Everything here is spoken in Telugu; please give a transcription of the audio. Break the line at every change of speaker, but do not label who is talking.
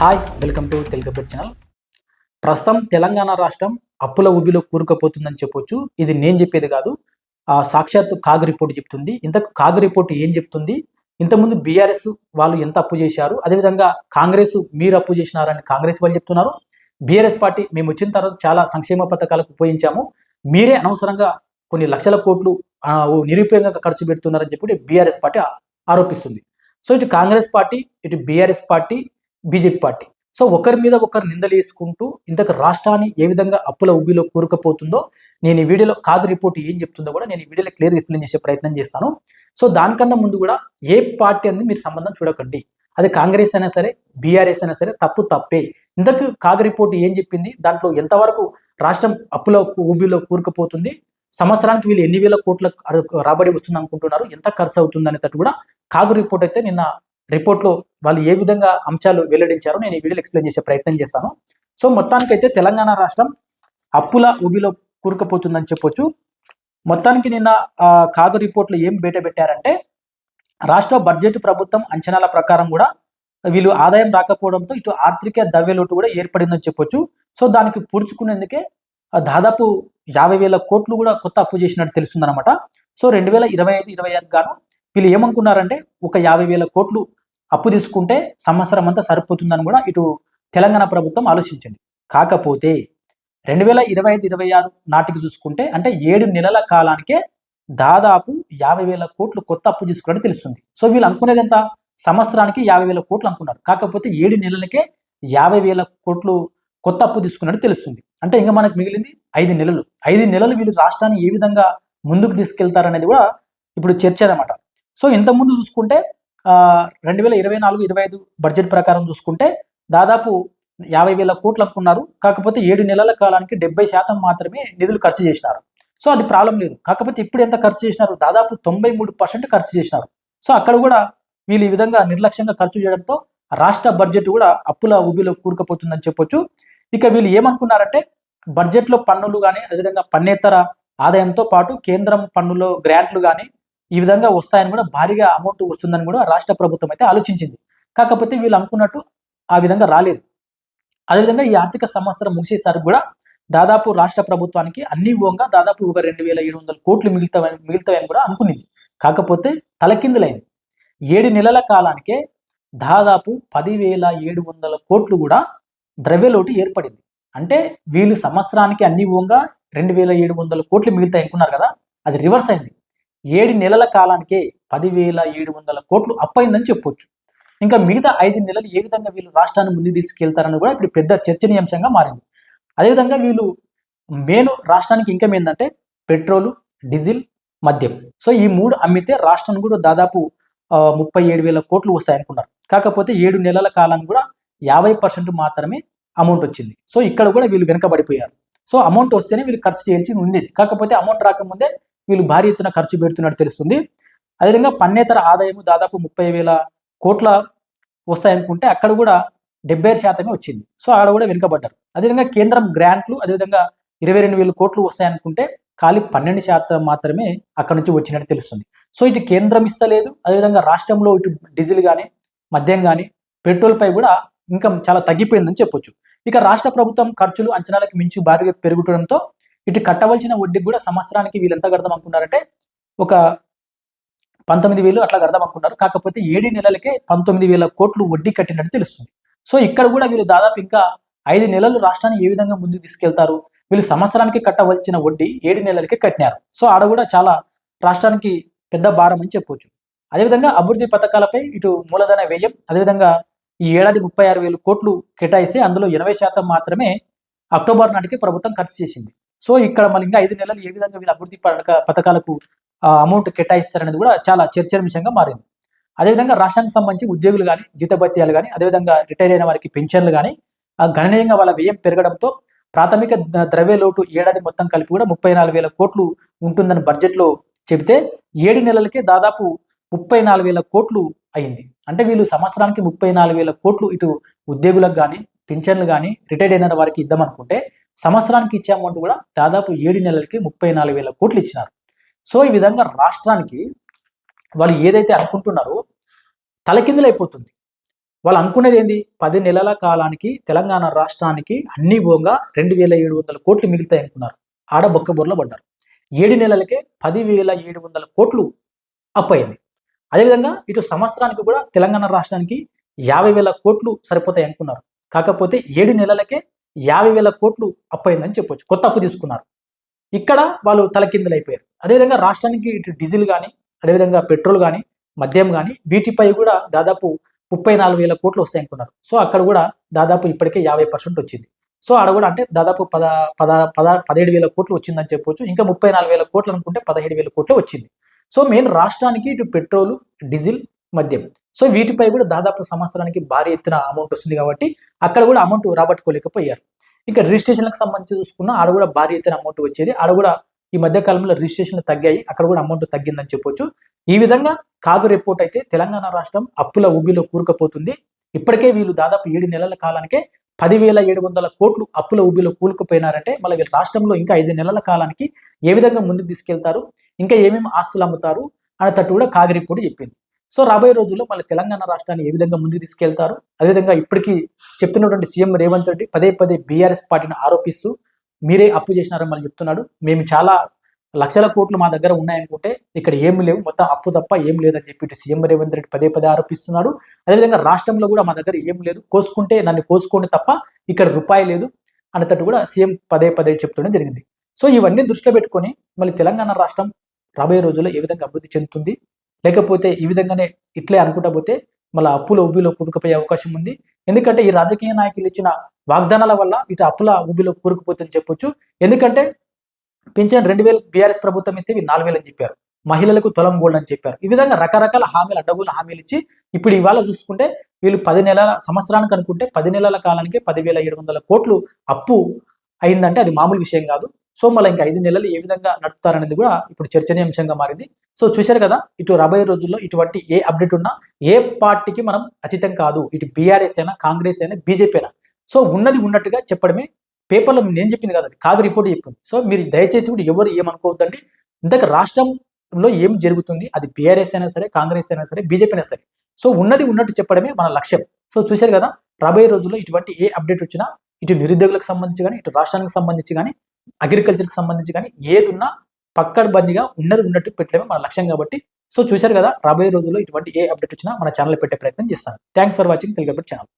Hi welcome to Telugu pet channel ప్రస్తుతం తెలంగాణ రాష్ట్రం అప్పుల ఊబిలో కూరుకుపోతుందని చెప్పొచ్చు. ఇది నేను చెప్పేది కాదు. ఆ సాక్షాత్ కాగ్ రిపోర్ట్ చెప్తుంది. ఇంతకు కాగ్ రిపోర్ట్ ఏం చెప్తుంది? ఇంతకుముందు బీఆర్ఎస్ వాళ్ళు ఎంత అప్పు చేశారు? అదేవిధంగా కాంగ్రెస్ మీరు అప్పు చేసినారని కాంగ్రెస్ వాళ్ళు చెప్తున్నారు. బీఆర్ఎస్ పార్టీ మేము వచ్చిన తర్వాత చాలా సంక్షేమ పథకాలకు ఉపయోగించాము. మీరే అనవసరంగా కొన్ని లక్షల కోట్లు నిరుపయోగంగా ఖర్చు పెడుతున్నారని చెప్పి బీఆర్ఎస్ పార్టీ ఆరోపిస్తుంది. సో ఇటు కాంగ్రెస్ పార్టీ ఇటు BRS party BJP party. So ఒకరి మీద ఒకరు నిందలేసుకుంటూ ఇంతకు రాష్ట్రాన్ని ఏ విధంగా అప్పుల ఉబ్బిలో కూరుకుపోతుందో నేను ఈ వీడియోలో కాదు రిపోర్ట్ ఏం చెప్తుందో కూడా నేను ఈ వీడియోలో క్లియర్ ఎక్స్ప్లెయిన్ చేసే ప్రయత్నం చేస్తాను. సో దానికన్నా ముందు కూడా ఏ పార్టీ అనేది మీరు సంబంధం చూడకండి. అది కాంగ్రెస్ అయినా సరే బీఆర్ఎస్ అయినా సరే తప్పు తప్పే. ఇంతకు కాగ్ రిపోర్ట్ ఏం చెప్పింది? దాంట్లో ఎంతవరకు రాష్ట్రం అప్పుల ఊబిలో కూరుకుపోతుంది? సంవత్సరానికి వీళ్ళు ఎన్ని వేల కోట్ల రాబడి వస్తుంది అనుకుంటున్నారు ఎంత ఖర్చు అవుతుంది అనేటట్టు కూడా కాగు రిపోర్ట్ అయితే నిన్న రిపోర్ట్లో వాళ్ళు ఏ విధంగా అంశాలు వెల్లడించారో నేను ఈ వీడియోలో ఎక్స్ప్లెయిన్ చేసే ప్రయత్నం చేస్తాను. సో మొత్తానికైతే తెలంగాణ రాష్ట్రం అప్పుల ఊబిలో కూరుకుపోతుందని చెప్పొచ్చు. మొత్తానికి నిన్న కాగు రిపోర్ట్లో ఏం బయట పెట్టారంటే రాష్ట్ర బడ్జెట్ ప్రభుత్వం అంచనాల ప్రకారం కూడా వీళ్ళు ఆదాయం రాకపోవడంతో ఇటు ఆర్థిక ద్రవ్యలోటు కూడా ఏర్పడిందని చెప్పొచ్చు. సో దానికి పూడ్చుకునేందుకే దాదాపు యాభై వేల కోట్లు కూడా కొత్త అప్పు చేసినట్టు తెలుస్తుందన్నమాట. సో రెండు వేల ఇరవై ఐదు ఇరవై ఆరు గాను వీళ్ళు ఏమనుకున్నారంటే ఒక యాభై వేల కోట్లు అప్పు తీసుకుంటే సంవత్సరం అంతా సరిపోతుందని కూడా ఇటు తెలంగాణ ప్రభుత్వం ఆలోచించింది. కాకపోతే రెండు వేల ఇరవై ఐదు ఇరవై ఆరు నాటికి చూసుకుంటే అంటే ఏడు నెలల కాలానికే దాదాపు యాభై వేల కోట్లు కొత్త అప్పు తీసుకున్నట్టు తెలుస్తుంది. సో వీళ్ళు అనుకునేది ఎంత? సంవత్సరానికి యాభై వేల కోట్లు అనుకున్నారు. కాకపోతే ఏడు నెలలకే యాభై వేల కోట్లు కొత్త అప్పు తీసుకున్నట్టు తెలుస్తుంది. అంటే ఇంకా మనకు మిగిలింది ఐదు నెలలు. ఐదు నెలలు వీళ్ళు రాష్ట్రాన్ని ఏ విధంగా ముందుకు తీసుకెళ్తారనేది కూడా ఇప్పుడు చర్చ అనమాట సో ఇంతకుముందు చూసుకుంటే రెండు వేల ఇరవై నాలుగు ఇరవై ఐదు బడ్జెట్ ప్రకారం చూసుకుంటే దాదాపు యాభై వేల కోట్లు అనుకున్నారు. కాకపోతే ఏడు నెలల కాలానికి డెబ్బై శాతం మాత్రమే నిధులు ఖర్చు చేసినారు. సో అది ప్రాబ్లం లేదు. కాకపోతే ఇప్పుడు ఎంత ఖర్చు చేసినారు? దాదాపు తొంభై మూడు పర్సెంట్ ఖర్చు చేసినారు. సో అక్కడ కూడా వీళ్ళు ఈ విధంగా నిర్లక్ష్యంగా ఖర్చు చేయడంతో రాష్ట్ర బడ్జెట్ కూడా అప్పుల ఊబిలో కూరుకుపోతుందని చెప్పొచ్చు. ఇక వీళ్ళు ఏమనుకున్నారంటే బడ్జెట్లో పన్నులు కానీ అదేవిధంగా పన్నేతర ఆదాయంతో పాటు కేంద్రం పన్నులో గ్రాంట్లు కానీ ఈ విధంగా వస్తాయని కూడా భారీగా అమౌంట్ వస్తుందని కూడా రాష్ట్ర ప్రభుత్వం అయితే ఆలోచించింది. కాకపోతే వీళ్ళు అనుకున్నట్టు ఆ విధంగా రాలేదు. అదేవిధంగా ఈ ఆర్థిక సంవత్సరం ముగిసేసరికి కూడా దాదాపు రాష్ట్ర ప్రభుత్వానికి అన్ని విధంగా దాదాపు ఒక రెండు వేల ఏడు వందల కోట్లు మిగులుతావని మిగులుతాయని కూడా అనుకునింది. కాకపోతే తలకిందులైంది. ఏడు నెలల కాలానికే దాదాపు పదివేల ఏడు వందల కోట్లు కూడా ద్రవ్యలోటు ఏర్పడింది. అంటే వీళ్ళు సంవత్సరానికి అన్ని విధంగా రెండు వేల ఏడు వందల కోట్లు మిగులుతాయి అనుకున్నారు కదా అది రివర్స్ అయింది. ఏడు నెలల కాలానికే పదివేల ఏడు వందల కోట్లు అప్పయిందని చెప్పొచ్చు. ఇంకా మిగతా ఐదు నెలలు ఏ విధంగా వీళ్ళు రాష్ట్రాన్ని ముందు తీసుకెళ్తారని కూడా ఇప్పుడు పెద్ద చర్చనీయాంశంగా మారింది. అదేవిధంగా వీళ్ళు మెయిన్ రాష్ట్రానికి ఇంకా ఏంటంటే పెట్రోలు డీజిల్ మద్యం. సో ఈ మూడు అమ్మితే రాష్ట్రానికి కూడా దాదాపు ముప్పై ఏడు వేల కోట్లు వస్తాయనుకున్నారు. కాకపోతే ఏడు నెలల కాలం కూడా యాభై పర్సెంట్ మాత్రమే అమౌంట్ వచ్చింది. సో ఇక్కడ కూడా వీళ్ళు వెనకబడిపోయారు. సో అమౌంట్ వస్తేనే వీళ్ళు ఖర్చు చేయాల్సి ఉండేది. కాకపోతే అమౌంట్ రాకముందే వీళ్ళు భారీ ఎత్తున ఖర్చు పెడుతున్నట్టు తెలుస్తుంది. అదేవిధంగా పన్నేతర ఆదాయము దాదాపు ముప్పై వేల కోట్ల వస్తాయనుకుంటే అక్కడ కూడా డెబ్బై ఐదు శాతమే వచ్చింది. సో ఆడ కూడా వెనుకబడ్డారు. అదేవిధంగా కేంద్రం గ్రాంట్లు అదేవిధంగా ఇరవై రెండు వేల కోట్లు వస్తాయనుకుంటే ఖాళీ పన్నెండు శాతం మాత్రమే అక్కడ నుంచి వచ్చినట్టు తెలుస్తుంది. సో ఇటు కేంద్రం ఇస్తలేదు. అదేవిధంగా రాష్ట్రంలో ఇటు డీజిల్ కానీ మద్యం కానీ పెట్రోల్ పై కూడా ఇన్కమ్ చాలా తగ్గిపోయిందని చెప్పొచ్చు. ఇక రాష్ట్ర ప్రభుత్వం ఖర్చులు అంచనాలకు మించి భారీగా పెరుగుతుండడంతో ఇటు కట్టవలసిన వడ్డీకి కూడా సంవత్సరానికి వీళ్ళు ఎంత కడదాం అనుకున్నారంటే ఒక పంతొమ్మిది వేలు అట్లా కడదాం అనుకున్నారు. కాకపోతే ఏడు నెలలకే పంతొమ్మిది వేల కోట్లు వడ్డీ కట్టినట్టు తెలుస్తుంది. సో ఇక్కడ కూడా వీళ్ళు దాదాపు ఇంకా ఐదు నెలలు రాష్ట్రాన్ని ఏ విధంగా ముందుకు తీసుకెళ్తారు? వీళ్ళు సంవత్సరానికి కట్టవలసిన వడ్డీ ఏడు నెలలకే కట్టినారు. సో ఆడ కూడా చాలా రాష్ట్రానికి పెద్ద భారం అని చెప్పొచ్చు. అదేవిధంగా అభివృద్ధి పథకాలపై ఇటు మూలధన వ్యయం అదేవిధంగా ఈ ఏడాది ముప్పై ఆరు వేలు కోట్లు కేటాయిస్తే అందులో ఎనభై శాతం మాత్రమే అక్టోబర్ నాటికి ప్రభుత్వం ఖర్చు చేసింది. సో ఇక్కడ మళ్ళీ ఇంకా ఐదు నెలలు ఏ విధంగా వీళ్ళు అభివృద్ధి పథకాలకు అమౌంట్ కేటాయిస్తారనేది కూడా చాలా చర్చనీయాంశంగా మారింది. అదేవిధంగా రాష్ట్రానికి సంబంధించి ఉద్యోగులు కానీ జీతభత్యాలు కానీ అదేవిధంగా రిటైర్ అయిన వారికి పెన్షన్లు కానీ గణనీయంగా వాళ్ళ వ్యయం పెరగడంతో ప్రాథమిక ద్రవ్య లోటు ఏడాది మొత్తం కలిపి కూడా ముప్పై నాలుగు వేల కోట్లు ఉంటుందని బడ్జెట్లో చెబితే ఏడు నెలలకే దాదాపు ముప్పై నాలుగు వేల కోట్లు అయింది. అంటే వీళ్ళు సంవత్సరానికి ముప్పై నాలుగు వేల కోట్లు ఇటు ఉద్యోగులకు కానీ పింఛన్లు కానీ రిటైర్డ్ అయిన వారికి ఇద్దామనుకుంటే సంవత్సరానికి ఇచ్చే అమౌంట్ కూడా దాదాపు ఏడు నెలలకి ముప్పై నాలుగు వేల కోట్లు ఇచ్చినారు. సో ఈ విధంగా రాష్ట్రానికి వాళ్ళు ఏదైతే అనుకుంటున్నారో తలకిందులైపోతుంది వాళ్ళు అనుకునేది ఏంది? పది నెలల కాలానికి తెలంగాణ రాష్ట్రానికి అన్ని భోగా రెండు వేల ఏడు వందల కోట్లు మిగులుతాయి అనుకున్నారు. ఆడ బొక్కబొర్లో పడ్డారు. ఏడు నెలలకే పదివేల ఏడు వందల కోట్లు అప్పు అయింది. అదేవిధంగా ఇటు సంవత్సరానికి కూడా తెలంగాణ రాష్ట్రానికి యాభై వేల కోట్లు సరిపోతాయి అనుకున్నారు. కాకపోతే ఏడు నెలలకే యాభై వేల కోట్లు అప్పయిందని చెప్పొచ్చు. కొత్త అప్పు తీసుకున్నారు. ఇక్కడ వాళ్ళు తలకిందులైపోయారు. అదేవిధంగా రాష్ట్రానికి ఇటు డీజిల్ కానీ అదేవిధంగా పెట్రోల్ కానీ మద్యం కానీ వీటిపై కూడా దాదాపు ముప్పై నాలుగు వేల కోట్లు వస్తాయి అనుకున్నారు సో అక్కడ కూడా దాదాపు ఇప్పటికే యాభై పర్సెంట్ వచ్చింది. సో ఆడ కూడా అంటే దాదాపు పద పద పద పదిహేడు వేల కోట్లు వచ్చిందని చెప్పొచ్చు. ఇంకా ముప్పై నాలుగు వేల కోట్లు అనుకుంటే పదిహేడు వేల కోట్లు వచ్చింది. సో మెయిన్ రాష్ట్రానికి ఇటు పెట్రోల్ డీజిల్ మద్యం సో వీటిపై కూడా దాదాపు సంవత్సరానికి భారీ ఎత్తున అమౌంట్ వస్తుంది కాబట్టి అక్కడ కూడా అమౌంట్ రాబట్టుకోలేకపోయారు. ఇంకా రిజిస్ట్రేషన్లకు సంబంధించి చూసుకున్న ఆడ కూడా భారీ ఎత్తున అమౌంట్ వచ్చేది. ఆడ కూడా ఈ మధ్య కాలంలో రిజిస్ట్రేషన్లు తగ్గాయి. అక్కడ కూడా అమౌంట్ తగ్గిందని చెప్పొచ్చు. ఈ విధంగా కాగు రిపోర్ట్ అయితే తెలంగాణ రాష్ట్రం అప్పుల ఊబిలో కూరుకుపోతుంది. ఇప్పటికే వీళ్ళు దాదాపు ఏడు నెలల కాలానికే పదివేల ఏడు వందల కోట్లు అప్పుల ఊబిలో కూలుకుపోయినారంటే మళ్ళీ వీళ్ళ రాష్ట్రంలో ఇంకా ఐదు నెలల కాలానికి ఏ విధంగా ముందుకు తీసుకెళ్తారు? ఇంకా ఏమేమి ఆస్తులు అమ్ముతారు? అనేటట్టు కూడా కాగి రిపోర్ట్ చెప్పింది. సో రాబోయే రోజుల్లో మళ్ళీ తెలంగాణ రాష్ట్రాన్ని ఏ విధంగా ముందుకు తీసుకెళ్తారు? అదేవిధంగా ఇప్పటికీ చెప్తున్నటువంటి సీఎం రేవంత్ రెడ్డి పదే పదే బీఆర్ఎస్ పార్టీని ఆరోపిస్తూ మీరే అప్పు చేసినారని మళ్ళీ చెప్తున్నాడు. మేము చాలా లక్షల కోట్లు మా దగ్గర ఉన్నాయనుకుంటే ఇక్కడ ఏమి లేవు. మొత్తం అప్పు తప్ప ఏం లేదని చెప్పి సీఎం రేవంత్ రెడ్డి పదే పదే ఆరోపిస్తున్నాడు. అదేవిధంగా రాష్ట్రంలో కూడా మా దగ్గర ఏం లేదు. కోసుకుంటే నన్ను కోసుకోండి తప్ప ఇక్కడ రూపాయి లేదు అనేటట్టు కూడా సీఎం పదే పదే చెప్తుండడం జరిగింది. సో ఇవన్నీ దృష్టిలో పెట్టుకొని మళ్ళీ తెలంగాణ రాష్ట్రం రాబోయే రోజుల్లో ఏ విధంగా అభివృద్ధి చెందుతుంది? లేకపోతే ఈ విధంగానే ఇట్లే అనుకుంటా పోతే మళ్ళీ అప్పుల ఉబ్బిలో కూరుకుపోయే అవకాశం ఉంది. ఎందుకంటే ఈ రాజకీయ నాయకులు ఇచ్చిన వాగ్దానాల వల్ల ఇటు అప్పుల ఉబ్బిలో కూరుకుపోతుందని చెప్పొచ్చు. ఎందుకంటే పింఛన్ రెండు వేలు బీఆర్ఎస్ ప్రభుత్వం ఇస్తే నాలుగు వేలు అని చెప్పారు. మహిళలకు తొలం గోల్డ్ అని చెప్పారు. ఈ విధంగా రకరకాల హామీలు అడ్డగోలు హామీలు ఇచ్చి ఇప్పుడు ఇవాళ చూసుకుంటే వీళ్ళు పది నెలల సంవత్సరానికి అనుకుంటే పది నెలల కాలానికి పదివేల ఏడు వందల కోట్లు అప్పు అయిందంటే అది మామూలు విషయం కాదు. సో మళ్ళీ ఇంకా ఐదు నెలలు ఏ విధంగా నడుపుతారనేది కూడా ఇప్పుడు చర్చనీయాంశంగా మారింది. సో చూశారు కదా ఇటు రాబోయే రోజుల్లో ఇటువంటి ఏ అప్డేట్ ఉన్నా ఏ పార్టీకి మనం అతీతం కాదు ఇటు బీఆర్ఎస్ అయినా కాంగ్రెస్ అయినా బీజేపీ అయినా. సో ఉన్నది ఉన్నట్టుగా చెప్పడమే పేపర్లో నేను చెప్పింది కదా అది కాదు రిపోర్ట్ చెప్పింది. సో మీరు దయచేసి కూడా ఎవరు ఏమనుకోవద్దండి ఇందాక రాష్ట్రంలో ఏం జరుగుతుంది అది బీఆర్ఎస్ అయినా సరే కాంగ్రెస్ అయినా సరే బీజేపీ అయినా సరే. సో ఉన్నది ఉన్నట్టు చెప్పడమే మన లక్ష్యం. సో చూశారు కదా రాబోయే రోజుల్లో ఇటువంటి ఏ అప్డేట్ వచ్చినా ఇటు నిరుద్యోగులకు సంబంధించి కానీ ఇటు రాష్ట్రానికి సంబంధించి కానీ అగ్రికల్చర్కి సంబంధించి కానీ ఏది ఉన్నా పక్కడబందిగా ఉన్నది ఉన్నట్టు పెట్టడమే మన లక్ష్యం కాబట్టి. సో చూశారు కదా రాబోయే రోజుల్లో ఇటువంటి ఏ అప్డేట్ వచ్చినా మన ఛానల్ పెట్టే ప్రయత్నం చేస్తాను. Thanks for watching. Telugu channel.